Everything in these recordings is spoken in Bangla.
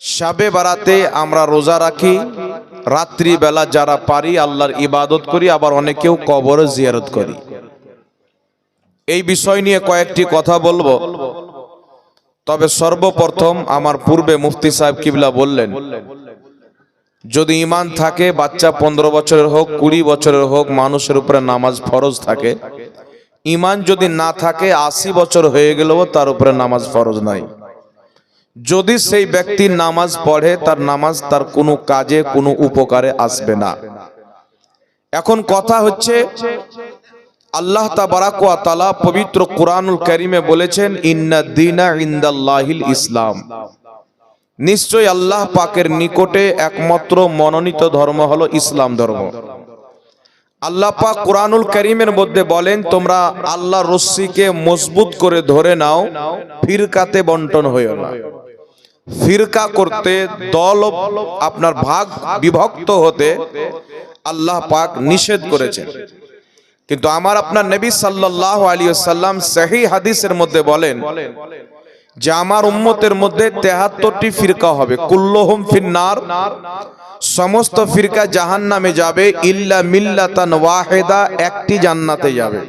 শাবে বারাতে আমরা রোজা রাখি। রাত্রি বেলা যারা পারি, আল্লাহর ইবাদত করি, আবার অনেকেও কবর জিয়ারত করি। এই বিষয় নিয়ে কয়েকটি কথা বলব। তবে সর্বপ্রথম আমার পূর্বে মুফতি সাহেব কিবলা বললেন, যদি ইমান থাকে, বাচ্চা পনেরো বছরের হোক, কুড়ি বছরের হোক, মানুষের উপরে নামাজ ফরজ থাকে। ইমান যদি না থাকে, আশি বছর হয়ে গেলেও তার উপরে নামাজ ফরজ নাই। যদি সেই ব্যক্তি নামাজ পড়ে, তার নামাজ, তার কোনো কাজে, কোনো উপকারে আসবে না। এখন কথা হচ্ছে, আল্লাহ তাবারাক ওয়া তাআলা পবিত্র কোরআনুল কারীমে বলেছেন, ইন্না দীনা ইনদাল্লাহিল ইসলাম। নিশ্চয় আল্লাহ পাকের নিকটে একমাত্র মনোনীত ধর্ম হলো ইসলাম ধর্ম। আল্লাহ পাক কোরআনুল করিমের মধ্যে বলেন, তোমরা আল্লাহ রশ্মিকে মজবুত করে ধরে নাও, ফিরকাতে বন্টন হইও না। ফিরকা করতে দল আপনার ভাগ বিভক্ত হতে আল্লাহ পাক নিষেধ করেছেন। কিন্তু আমার আপনার নবী সাল্লাল্লাহু আলাইহি সাল্লাম সহি হাদিসের মধ্যে বলেন যে আমার উম্মতের মধ্যে তেহাত্তরটি ফিরকা হবে। কুল্লুহুম ফিন্নার, সমস্ত ফিরকা জাহান নামে যাবে, ইল্লা মিল্লাতান ওয়াহেদা, একটি জান্নাতে যাবে।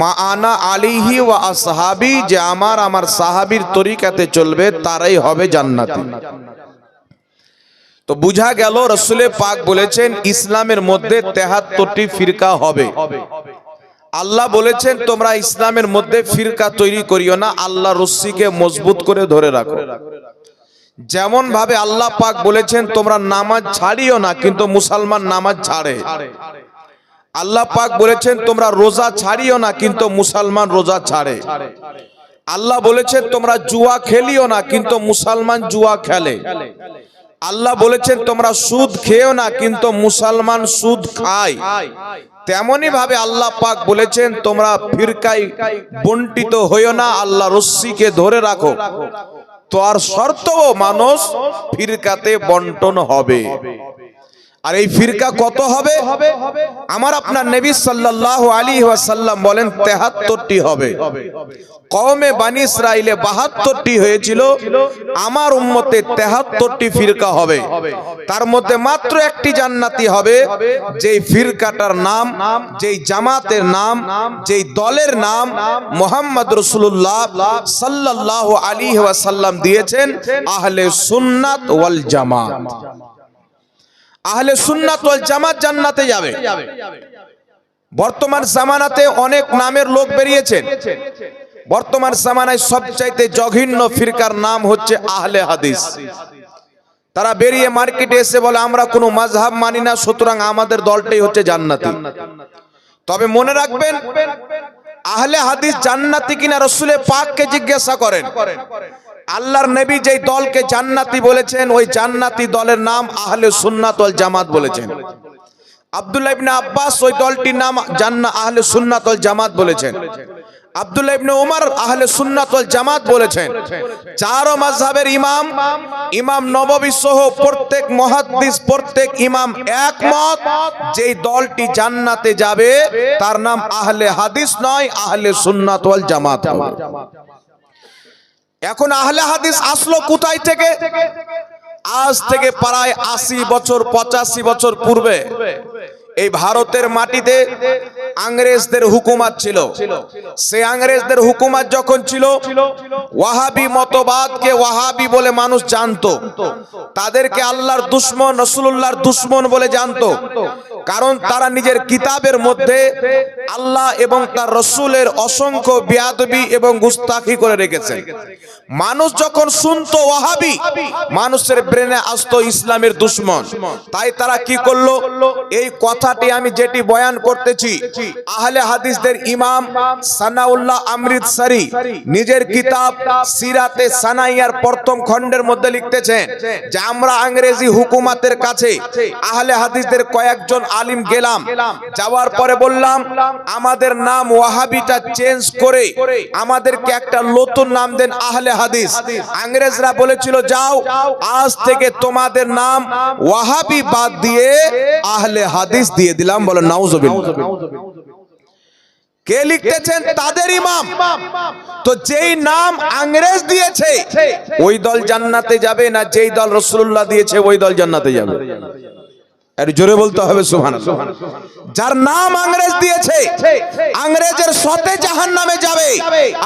মা আনা আলিহি ওয়া আসহাবি, যে আমার আমার সাহাবীর তরিকাতে চলবে, তারাই হবে জান্নাতি। তো বুঝা গেল, রসুলে পাক বলেছেন, ইসলামের মধ্যে তেহাত্তরটি ফিরকা হবে। আল্লাহ বলেছেন, তোমরা ইসলামের মধ্যে ফিরকা তৈরি করিও না, আল্লাহ রশ্মিকে মজবুত করে ধরে রাখো। যেমন ভাবে আল্লাহ পাক বলেছেন, তোমরা নামাজ ছাড়িও না, কিন্তু মুসলমান নামাজ ছাড়ে। আল্লাহ পাক বলেছেন তোমরা রোজা ছাড়িও না কিন্তু মুসলমান রোজা ছাড়ে। আল্লাহ বলেছেন তোমরা জুয়া খেলিও না কিন্তু মুসলমান জুয়া খেলে। আল্লাহ বলেছেন তোমরা সুদ খেও না কিন্তু মুসলমান সুদ খায়। তেমনি ভাবে আল্লাহ পাক বলেছেন তোমরা ফিরকাই বন্টিত হইও না আল্লাহ রশ্মিকে ধরে রাখো। তো আর শর্তও মানুষ ফিরকাতে বন্টন হবে। আর এই ফিরকা কত হবে? আমার আপনার নবী সাল্লাল্লাহু আলাইহি ওয়াসাল্লাম বলেন 73টি হবে। কওমে বানি ইসরাইলে 72টি হয়েছিল। আমার উম্মতে 73টি ফিরকা হবে। তার মধ্যে মাত্র একটি জান্নাতি হবে, যেই ফিরকাটার নাম, যেই জামাতের নাম, যেই দলের নাম মোহাম্মদ রাসূলুল্লাহ সাল্লাল্লাহু আলাইহি ওয়াসাল্লাম দিয়েছেন আহলে সুন্নাত ওয়াল জামাত। আহলে সুন্নাত ওয়াল জামাত জান্নাতে যাবে। বর্তমান জামানাতে অনেক নামের লোক বেরিয়েছেন। বর্তমান জামানায় সবচাইতে জঘন্য ফিরকার নাম হচ্ছে আহলে হাদিস। তারা বেরিয়ে মার্কেটে এসে বলে, আমরা কোনো মাযহাব মানি না, সুতরাং আমাদের দলটাই হচ্ছে জান্নাতি। তবে মনে রাখবেন, আহলে হাদিস জান্নাতি কিনা রসুলে পাককে জিজ্ঞাসা করেন। আল্লাহর নবী যেই দলকে জান্নাতি বলেছেন, ওই জান্নাতি দলের নাম আহলে সুন্নাত ওয়াল জামাত বলেছেন। আব্দুল্লাহ ইবনে আব্বাস ওই দলটির নাম জান্না, আহলে সুন্নাত ওয়াল জামাত বলেছেন। আব্দুল্লাহ ইবনে ওমর আহলে সুন্নাত ওয়াল জামাত বলেছেন। চারো মাযহাবের ইমাম ইমাম নববী সহ প্রত্যেক মুহাদ্দিস, প্রত্যেক ইমাম একমত যেই দলটি জান্নাতে যাবে, তার নাম আহলে হাদিস নয়, আহলে সুন্নাত ওয়াল জামাত হবে। এখন আহলে হাদিস আসলো কোথায় থেকে? আজ থেকে প্রায় আশি বছর, পঁচাশি বছর পূর্বে এই ভারতের মাটিতে আংরেজদের হুকুমাত ছিল। সে আংরেজদের হুকুমাত যখন ছিল, ওয়াহাবি মতবাদকে ওয়াহাবি বলে মানুষ জানতো। তাদেরকে আল্লাহর দুশ্মন রসুল্লাহর দুশ্মন বলে জানতো। কারণ তারা নিজের কিতাবের মধ্যে আল্লাহ এবং তার রসুলের অসংখ্য বিয়াদবি এবং গুস্তাখি করে রেখেছে মানুষ যখন শুনতো ওয়াহাবি মানুষের ব্রেনে আসতো ইসলামের দুশ্মন। তাই তারা কি করল? এই কথাটি আমি যেটি বয়ান করতেছি আহলে হাদিসদের ইমাম সানাউল্লাহ আমৃতসারি নিজের কিতাব সিরাতে সানাইয়ার প্রথম খণ্ডের মধ্যে লিখতেছেন যে আমরা ইংরেজি হুকুমাতের কাছে আহলে হাদিসদের কয়েকজন আলিম গেলাম। যাওয়ার পরে বললাম আমাদের নাম ওয়াহাবিটা চেঞ্জ করে আমাদেরকে একটা নতুন নাম দেন আহলে হাদিস। ইংরেজরা বলেছিল যাও আজ থেকে তোমাদের নাম ওয়াহাবি বাদ দিয়ে আহলে হাদিস দিয়ে দিলাম বলো নাউজুবিল্লাহ। কে লিখতেছেন? তাদের ইমাম। তো যেই নাম আংরেজ দিয়েছে ওই দল জান্নাতে যাবে না? যেই দল রসুল্লাহ দিয়েছে ওই দল জান্নাতে যাবে। আর জোরে বলতে হবে সুহান যার নাম আংরেজ দিয়েছে, আংরেজের সতে জাহান নামে যাবে।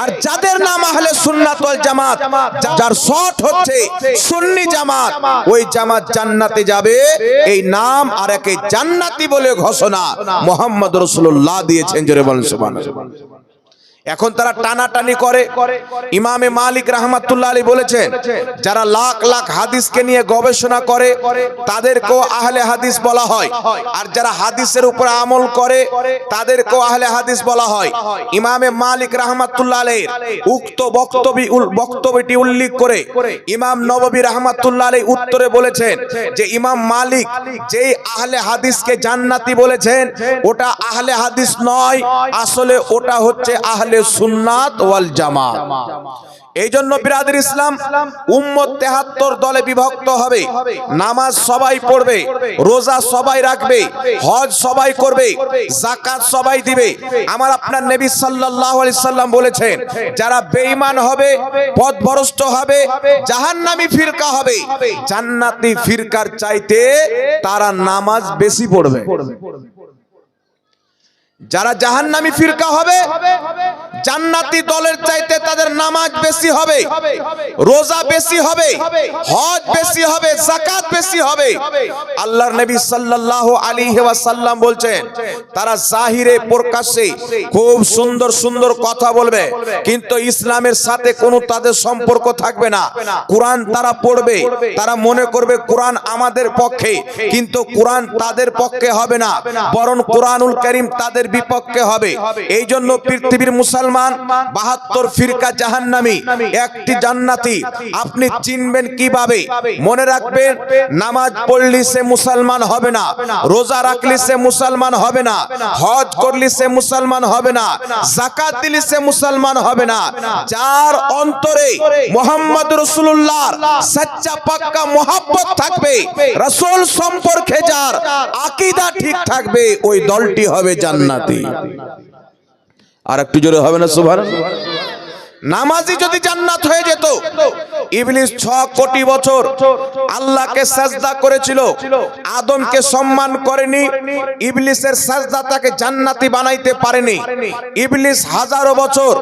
আর যাদের নাম আহলে সুন্নাত ওয়াল জামাত, যার শট হচ্ছে সুন্নি জামাত, ওই জামাত জান্নাতে যাবে। এই নাম আর একে জান্নাতি বলে ঘোষণা মোহাম্মদ রসুল্লাহ দিয়েছেন, জোরে বলেন সুবহান এখন তারা টানাটানি করে। ইমামে মালিক রাহমাতুল্লাহ আলী বলেছেন, যারা লাখ লাখ হাদিসকে নিয়ে গবেষণা করে, তাদেরকেও আহলে হাদিস বলা হয়। আর যারা হাদিসের উপর আমল করে, তাদেরকেও আহলে হাদিস বলা হয়। ইমামে মালিক রাহমাতুল্লাহ আলীর উক্ত বক্তব্য বক্তব্যটি উল্লেখ করে ইমাম নববী রাহমাতুল্লাহ আলী উত্তরে বলেছেন যে, ইমাম মালিক যেই আহলে হাদিসকে জান্নাতি বলেছেন, ওটা আহলে হাদিস নয়, আসলে ওটা হচ্ছে আহলে সুন্নাত ওয়াল জামাত। এই জন্য বিরাদের ইসলাম, উম্মত তেহাত্তর দলে বিভক্ত হবে। নামাজ সবাই পড়বে, রোজা সবাই রাখবে, হজ সবাই করবে জাকাত সবাই দিবে। আমার আপনার নবী সাল্লাল্লাহু আলাইহি সাল্লাম বলেছেন, যারা বেঈমান হবে, পথভ্রষ্ট হবে, জাহান্নামী ফিরকা হবে। জান্নাতি ফিরকার চাইতে তারা নামাজ বেশি পড়বে। যারা জাহান্নামী ফিরকা হবে, জান্নাতি দলের চাইতে তাদের নামাজ বেশি হবে, রোজা বেশি হবে, হজ বেশি হবে জাকাত বেশি হবে। আল্লাহর নবী সাল্লাল্লাহু আলাইহি ওয়াসাল্লাম বলছেন, তারা জাহিরে, প্রকাশ্যে খুব সুন্দর সুন্দর কথা বলবে, কিন্তু ইসলামের সাথে কোনো তাদের সম্পর্ক থাকবে না। কোরআন তারা পড়বে, তারা মনে করবে কোরআন আমাদের পক্ষে, কিন্তু কোরআন তাদের পক্ষে হবে না, বরং কোরআনুল করিম তাদের বিপক্ষে হবে। এই জন্য পৃথিবীর মুসলমান বাহাত্তর ফিরকা জাহান্নামী, একটি জান্নাতি। আপনি চিনবেন কীভাবে? মনে রাখবেন, নামাজ পড়লি সে মুসলমান হবে না, রোজা রাখলি সে মুসলমান হবে না, হজ করলি সে মুসলমান হবে না জাকাত দিলি সে মুসলমান হবে না। যার অন্তরে মোহাম্মদ রসুল্লাহর সচ্চা পাক্কা মোহাব্বত থাকবে, রসুল সম্পর্কে যার আকিদা ঠিক থাকবে, ওই দলটি হবে জান্নাতি। আর একটু জোরে হবে না সুভান নামাজি যদি জান্নাত হয়ে যেত, ইবলিস ছ কোটি বছর আল্লাহকে সাজদা করেছিল, আদমকে সম্মান করেনি, ইবলিসের সাজদা তাকে জান্নাতি বানাইতে পারেনি। ইবলিস হাজারো বছর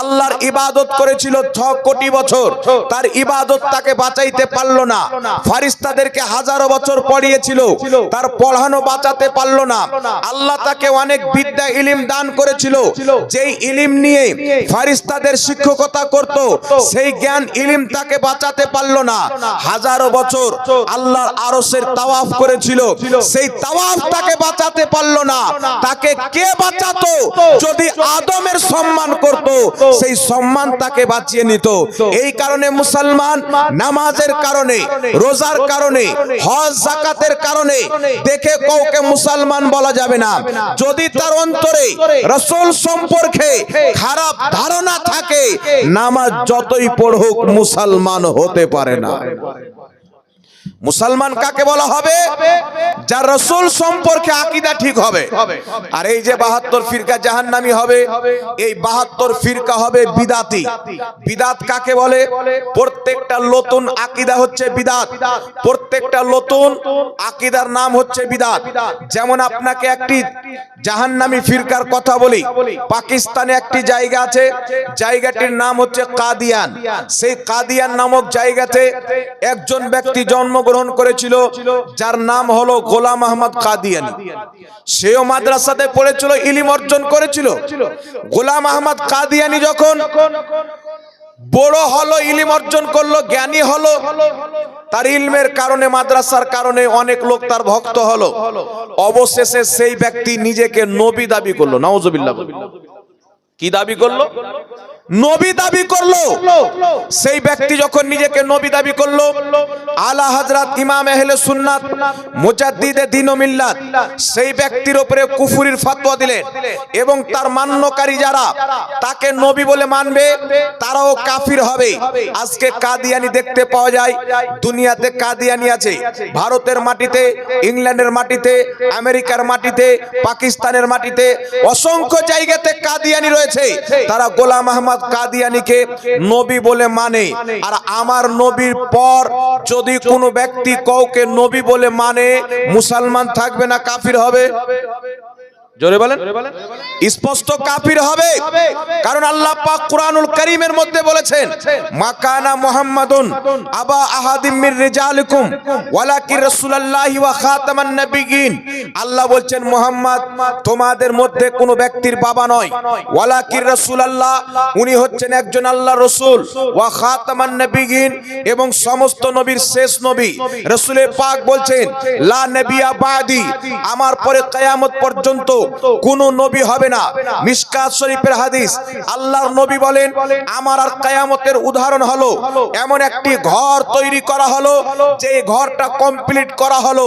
আল্লাহর ইবাদত করেছিল ছ কোটি বছর, তার ইবাদত তাকে বাঁচাইতে পারল না। ফারিস্তাদেরকে হাজারো বছর পড়িয়েছিল, তার পড়ানো বাঁচাতে পারল না। আল্লাহ তাকে অনেক বিদ্যা, ইলিম দান করেছিল, যেই ইলিম নিয়ে ফারিস্তাদের শিক্ষকতা করত, সেই জ্ঞান ইলিম তাকে বাঁচাতে পারল না। হাজারো বছর আল্লাহর আরশের তাওয়াফ করেছিল, সেই তাওয়াফ তাকে বাঁচাতে পারল না। তাকে কে বাঁচাতো? যদি আদমের সম্মান করত, সেই সম্মান তাকে বাঁচিয়ে নিত। এই কারণে মুসলমান নামাজের কারণে, রোজার কারণে, হজ জাকাতের কারণে দেখে কাউকে মুসলমান বলা যাবে না। যদি তার অন্তরে রসুল সম্পর্কে খারাপ ধারণা থাকে নামাজ যতই পড়ুক মুসলমান হতে পারে না। মুসলমান কাকে বলা হবে? যার রসুল সম্পর্কে আকিদা ঠিক হবে। আর এই যে বাহাত্তর ফিরকা জাহান্নামি হবে এই বাহাত্তর ফিরকা হবে বিদাতি। বিদাত। কাকে বলে? প্রত্যেকটা নতুন আকিদা হচ্ছে বিদাত। প্রত্যেকটা নতুন আকিদার নাম হচ্ছে বিদাত। যেমন আপনাকে একটি জাহান্নামি ফিরকার কথা বলি। পাকিস্তানে একটি জায়গা আছে। জায়গাটির নাম হচ্ছে কাদিয়ান। সেই কাদিয়ান নামক জায়গাতে একজন ব্যক্তি জন্মগ্রহণ করেছিল, যার নাম হলো গোলাম আহমদ কাদিয়ানি। সেও মাদ্রাসাতে পড়েছিল, ইলিম অর্জন করেছিল। গোলাম আহমদ কাদিয়ানি যখন বড় হলো, ইলিম অর্জন করল, জ্ঞানী হলো, তার ইলমের কারণে, মাদ্রাসার কারণে অনেক লোক তার ভক্ত হলো। অবশেষে সেই ব্যক্তি নিজেকে নবী দাবি করল। নওয়াজবিল্লাহ কি দাবি করল? নবী দাবি করল। সেই ব্যক্তি যখন নিজেকে নবী দাবি করল আলা হযরত ইমাম আহলে সুন্নাত মুজাদ্দিদে দ্বীন ও মিল্লাত সেই ব্যক্তির উপরে কুফুরির ফতোয়া দিলেন এবং তার মান্যকারী যারা তাকে নবী বলে মানবে তারাও কাফির হবে। আজকে কাদিয়ানি দেখতে পাওয়া যায় দুনিয়াতে কাদিয়ানি আছে। ভারতের মাটিতে ইংল্যান্ডের মাটিতে আমেরিকার মাটিতে পাকিস্তানের মাটিতে অসংখ্য জায়গাতে কাদিয়ানি রয়েছে। তারা গোলাম আহমদ কাদিয়ানিকে নবী বলে মানে। আর আমার নবীর পর যদি কোনো ব্যক্তি কাউকে নবী বলে মানে মুসলমান থাকবে না, কাফির হবে? জোরে বলেন। স্পষ্ট কাফির হবে। কারণ আল্লাহ পাক কুরআনুল কারীমের মধ্যে বলেছেন মাকানা মুহাম্মাদুন আবা আহাদিম মির রিজালিকুম ওয়ালাকিন রাসূলুল্লাহি ওয়া খাতামান নাবিয়িন আল্লাহ বলছেন মুহাম্মদ তোমাদের মধ্যে কোনো ব্যক্তির বাবা নয়। ওয়ালাকিন রাসূলুল্লাহ উনি হচ্ছেন একজন আল্লাহর রাসূল। ওয়া খাতামান নাবিয়িন এবং সমস্ত নবীর শেষ নবী। রাসূলের পাক বলছেন লা নবিয়া বাদি আমার পরে কিয়ামত পর্যন্ত কোন নবী হবে না। মিশকাত শরীফের হাদিস। আল্লাহর নবী বলেন আমার আর কিয়ামতের উদাহরণ হলো এমন একটি ঘর তৈরি করা হলো যে ঘরটা কমপ্লিট করা হলো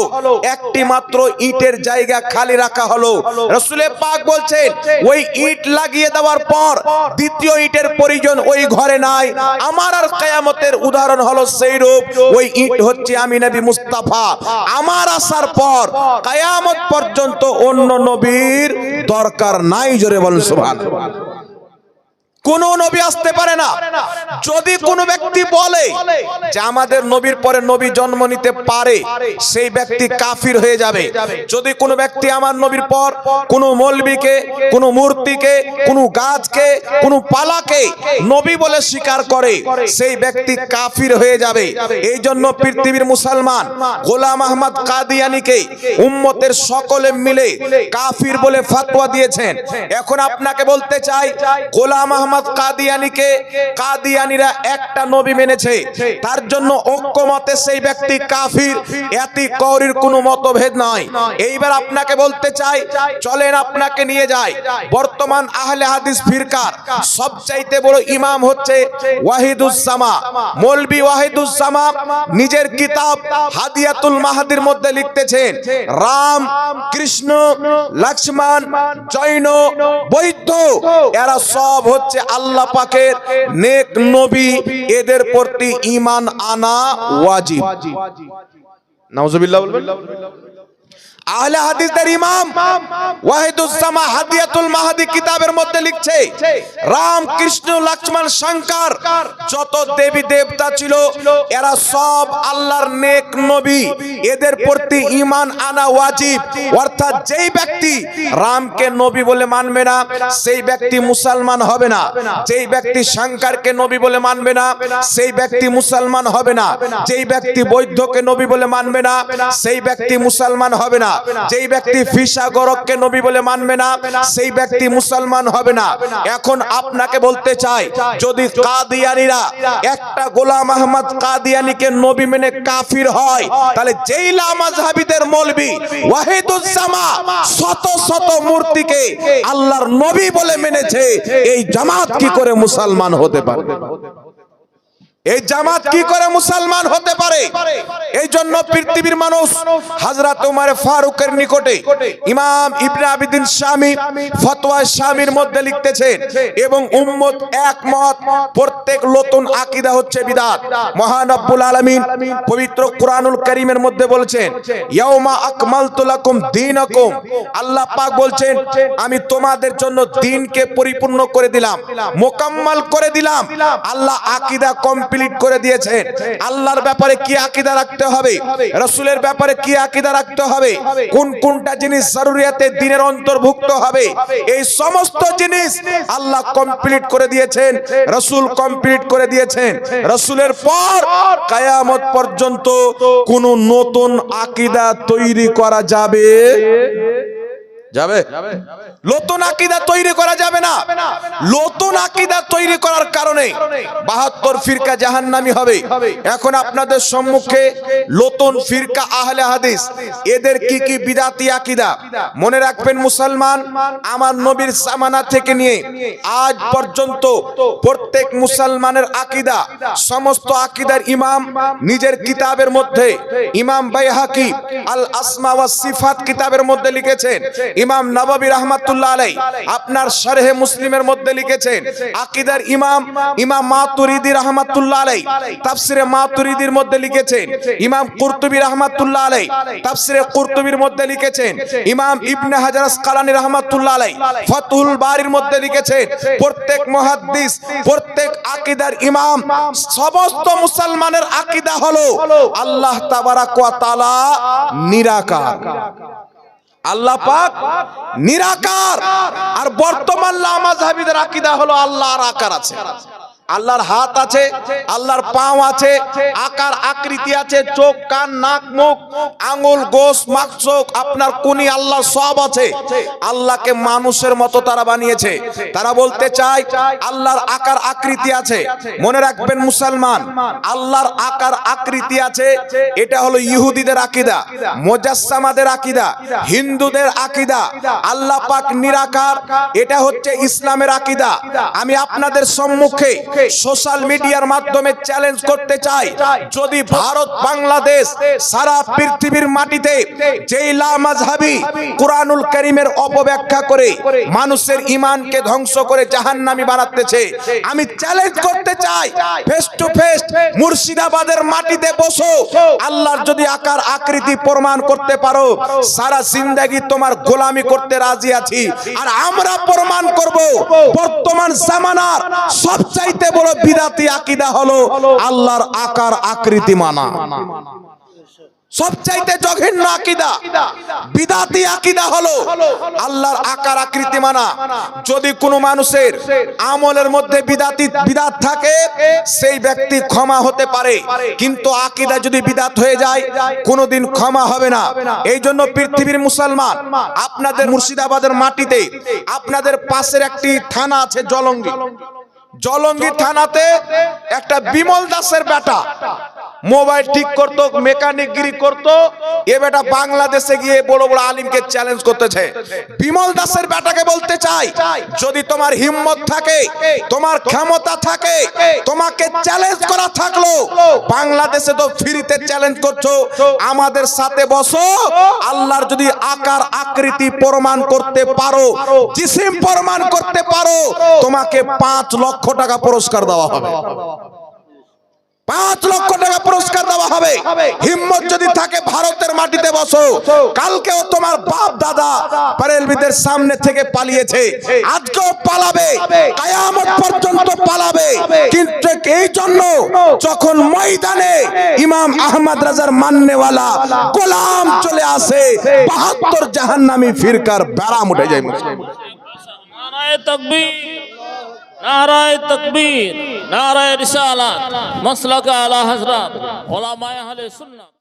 একটি মাত্র ইটের জায়গা খালি রাখা হলো। রসুলের পাক বলছেন ওই ইট লাগিয়ে দেওয়ার পর দ্বিতীয় ইটের প্রয়োজন ওই ঘরে নাই। আমার আর কিয়ামতের উদাহরণ হলো সেই রূপ ওই ইট হচ্ছে আমি নবী মুস্তাফা। আমার আসার পর কায়ামত পর্যন্ত অন্য দরকার নাই জোরে বলেন সুবহানাল্লাহ। কোন নবী আসতে পারে না। যদি কোনো ব্যক্তি বলে যে আমাদের নবীর পরে নবী জন্ম নিতে পারে, সেই ব্যক্তি কাফির হয়ে যাবে। যদি কোনো ব্যক্তি আমার নবীর পর কোন মৌলবীকে, কোনো মূর্তিকে, কোনো গাছকে, কোনো পালাকে নবী বলে স্বীকার করে, সেই ব্যক্তি কাফির হয়ে যাবে। এই জন্য পৃথিবীর মুসলমান, গোলাম আহমদ কাদিয়ানিকে উম্মতের সকলে মিলে কাফির বলে ফাতোয়া দিয়েছেন। এখন আপনাকে বলতে চাই, গোলাম আহমদ কাদিয়ানিকে কাদিয়ানিরা একটা নবী মেনেছে। তার জন্য ঐক্যমতে সেই ব্যক্তি কাফির। এতি কৌরির কোনো মতভেদ নয় এইবার আপনাকে বলতে চাই, চলেন আপনাকে নিয়ে যায় বর্তমান আহলে হাদিস ফিরকার, সবচাইতে বড় ইমাম হচ্ছে ওয়াহিদুজ্জামা। মৌলবি ওয়াহিদুজ্জামা নিজের কিতাব হাদিয়াতুল মাহাদির মধ্যে লিখতেছেন, রাম, কৃষ্ণ, লক্ষ্মণ, জৈন, বৈদ্য, এরা সব হচ্ছে আল্লাহ পাকের নেক নবী এদের প্রতি ইমান আনা ওয়াজিব। নাউজুবিল্লাহ বলবেন? আহলে হাদিসদের ইমাম ওয়াহিদুজ্জামা হাদিয়াতুল মাহাদি কিতাবের মধ্যে লিখছে, রাম, কৃষ্ণ, লক্ষ্মণ, শঙ্কর, যত দেবী দেবতা ছিল, এরা সব আল্লাহর নেক নবী। এদের প্রতি ঈমান আনা ওয়াজিব। অর্থাৎ যেই ব্যক্তি রামকে নবী বলে মানবে না, সেই ব্যক্তি মুসলমান হবে না। যেই ব্যক্তি শঙ্করকে নবী বলে মানবে না, সেই ব্যক্তি মুসলমান হবে না। যেই ব্যক্তি বৈদ্যকে নবী বলে মানবে না, সেই ব্যক্তি মুসলমান হবে না। যেই ব্যক্তি ফিসা গরককে নবী বলে মানবে না সেই ব্যক্তি মুসলমান হবে না। এখন আপনাকে বলতে চাই যদি কাদিয়ানিরা একটা গোলাম আহমদ কাদিয়ানিকে নবী মেনে কাফির হয় তাহলে যেই লামাজহাবিদের মৌলবি ওয়াহিদুজ্জামা শত শত মূর্তিকে আল্লাহর নবী বলে মেনেছে এই জামাত কি করে মুসলমান হতে পারে? এই জামাত কি করে মুসলমান হতে পারে? এই জন্য পৃথিবীর মানুষ হাজরাত উমার ফারুকের নিকটে ইমাম ইবনে শামী ফতোয়া শামীর মধ্যে লিখতেছেন এবং উম্মত একমত, প্রত্যেক নতুন আকীদা হচ্ছে বিদআত মহান রব্বুল আলামিন পবিত্র কোরআনুল কারীমের মধ্যে বলেছেন, ইয়াউমা আকমালতু লাকুম দীনাকুম। আল্লাহ পাক বলছেন, আমি তোমাদের জন্য দ্বীনকে পরিপূর্ণ করে দিলাম, মোকাম্মল করে দিলাম। আল্লাহ আকিদা আকীদা কমপ্লিট করে দিয়েছেন আল্লাহর ব্যাপারে কি আকিদা রাখতে হবে? রসুলের ব্যাপারে কি আকিদা রাখতে হবে? কোন কোনটা জিনিস জরুরিয়াতে দিনের অন্তর্ভুক্ত হবে? এই সমস্ত জিনিস আল্লাহ কমপ্লিট করে দিয়েছেন। রাসূল কমপ্লিট করে দিয়েছেন। রসুলের পর কায়ামত পর্যন্ত কোন নতুন আকিদা তৈরি করা যাবে? যাবে? নতুন আকিদা তৈরি করা যাবে না। নতুন আকিদা তৈরি করার কারণে বাহাত্তর ফিরকা জাহান্নামি হবে। এখন আপনাদের সম্মুখে নতুন ফিরকা আহলে হাদিস। এদের কি কি বিদাতি আকিদা? মনে রাখবেন মুসলমান, আমার নবীর জামানা থেকে নিয়ে আজ পর্যন্ত প্রত্যেক মুসলমানের আকিদা, সমস্ত আকিদার ইমাম নিজের কিতাবের মধ্যে, ইমাম বাইহাকি আল আসমা ওয়া সিফাত কিতাবের মধ্যে লিখেছেন। ইমাম নববী রহমাতুল্লাহ আলাই আপনার শারহে মুসলিমের মধ্যে লিখেছেন, আকিদার ইমাম ইমাম মাতুরিদি রহমাতুল্লাহ আলাই তাফসিরে মাতুরিদির মধ্যে লিখেছেন, ইমাম কুরতুবী রহমাতুল্লাহ আলাই তাফসিরে কুরতুবীর মধ্যে লিখেছেন, ইমাম ইবনে হাজার আসকালানি রহমাতুল্লাহ আলাই ফতুল বারির মধ্যে লিখেছেন, প্রত্যেক মুহাদ্দিস, প্রত্যেক আকিদার ইমাম, সমস্ত মুসলমানের আকিদা হলো আল্লাহ তাবারাক ওয়া তাআলা নিরাকার। আল্লাহ পাক নিরাকার। আর বর্তমান লামাজহাবিদের আকিদা হলো আল্লাহর আকার আছে। আল্লাহর হাত আছে, আল্লাহর পাও আছে, আকার, আকৃতি আছে, চোখ, কান, নাক, মুখ, আঙুল, গোস মাকচোক আপনার কুনি, আল্লাহ সব আছে। আল্লাহকে মানুষের মতো তারা বানিয়েছে। তারা বলতে চায়, আল্লাহর আকার, আকৃতি আছে। মনে রাখবেন মুসলমান, আল্লাহর আকার, আকৃতি আছে, এটা হলো ইহুদিদের আকিদা, মোজাসসামাদের আকিদা, হিন্দুদের আকিদা, আল্লাহ পাক নিরাকার, এটা হচ্ছে ইসলামের আকিদা। আমি আপনাদের সম্মুখে সোশ্যাল মিডিয়ার মাধ্যমে চ্যালেঞ্জ করতে চাই। যদি ভারত বাংলাদেশ সারা পৃথিবীর মাটিতে যেই লামাজহাবি কোরআনুল করিমের অপব্যাখ্যা করে মানুষের ইমানকে ধ্বংস করে জাহান্নামী বানাতেছে। আমি চ্যালেঞ্জ করতে চাই। ফেস টু ফেস মুর্শিদাবাদের মাটিতে বসো। আল্লাহর যদি আকার আকৃতি প্রমাণ করতে পারো সারা জিন্দেগি তোমার গোলামি করতে রাজি আছি। আর আমরা প্রমাণ করব। বর্তমান জামানার সবচাইতে বড় বিদাতি আকিদা হলো আল্লাহর আকার আকৃতি মানা। সবচাইতে জঘন্য আকিদা, বিদাতি আকিদা হলো আল্লাহর আকার আকৃতি মানা। যদি কোনো মানুষের আমলের মধ্যে বিদাতি, বিদাত থাকে, সেই ব্যক্তি ক্ষমা হতে পারে। কিন্তু আকিদা যদি বিদাত হয়ে যায়, কোনোদিন ক্ষমা হবে না। এই জন্য পৃথিবীর মুসলমান আপনাদের মুর্শিদাবাদের মাটিতে, আপনাদের পাশের একটি থানা আছে জলঙ্গি। জলঙ্গি থানাতে একটা বিমল দাসের বেটা। মোবাইল ঠিক করতো মেকানিকগিরি করতো এ বেটা বাংলাদেশে গিয়ে বড় বড় আলিমকে চ্যালেঞ্জ করতেছে। বিমল দাসের বেটাকে বলতে চাই যদি তোমার হিম্মত থাকে তোমার ক্ষমতা থাকে তোমাকে চ্যালেঞ্জ করা থাকল। বাংলাদেশে তো ফ্রিতে চ্যালেঞ্জ করছ। আমাদের সাথে বসো। আল্লাহর যদি আকার আকৃতি প্রমাণ করতে পারো জিসিম প্রমাণ করতে পারো তোমাকে পাঁচ লক্ষ টাকা পুরস্কার দেওয়া হবে। পাঁচ লক্ষ হবে হিম্মত যদি থাকে ভারতের মাটিতে বসো কালকেও তোমার বাপ দাদা পারেলবিদের সামনে থেকে পালিয়েছে আজকেও পালাবে কায়ামত পর্যন্ত পালাবে কিন্তু এই জন্য যখন ময়দানে ইমাম আহমদ রাজার মান্যওয়ালা গোলাম চলে আসে বাহাত্তর জাহান্নামী ফিরকার ব্যারাম উঠে যায় মুসলিম তকবীর নারায় তকবীর নারায় রিসালাত মসলাকা আলা হযরত উলামায়ে আহলে সুন্নাত